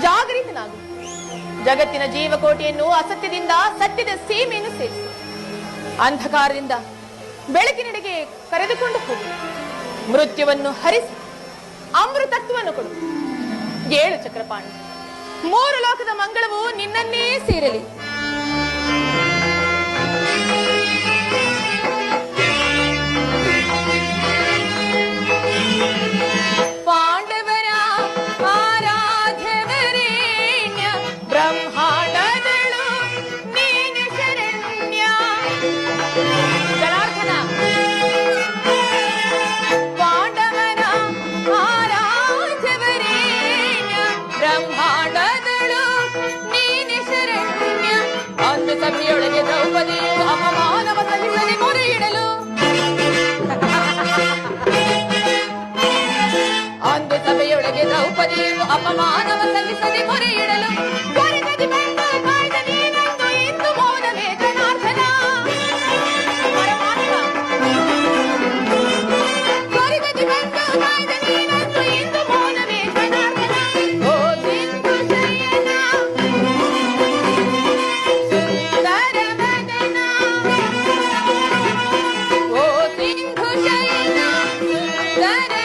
ಜಾಗೃತನಾಗು. ಜಗತ್ತಿನ ಜೀವಕೋಟಿಯನ್ನು ಅಸತ್ಯದಿಂದ ಸತ್ಯದ ಸೀಮೆಯನ್ನು ಸೇರಿಸು. ಅಂಧಕಾರದಿಂದ ಬೆಳಕಿನೆಡೆಗೆ ಕರೆದುಕೊಂಡು ಹೋಗು. ಮೃತ್ಯುವನ್ನು ಹರಿಸಿ. ಅಮೃತತ್ವವನ್ನು ಕೊಡು. ಏಳು ಚಕ್ರಪಾಣಿ. ಮೂರು ಲೋಕದ ಮಂಗಳವು ನಿನ್ನನ್ನೇ ಸೇರಲಿ. ಸಭೆಯೊಳಗೆ ದ್ರೌಪದಿಯು ಅಪಮಾನವ ಸಹಿಸದೆ ಮೊರೆಯಿಡಲು. ಅಂದು ಸಭೆಯೊಳಗೆ ದ್ರೌಪದಿಯು ಅಪಮಾನವ ಸಹಿಸದೆ ಮೊರೆಯಿಡಲು. Daddy.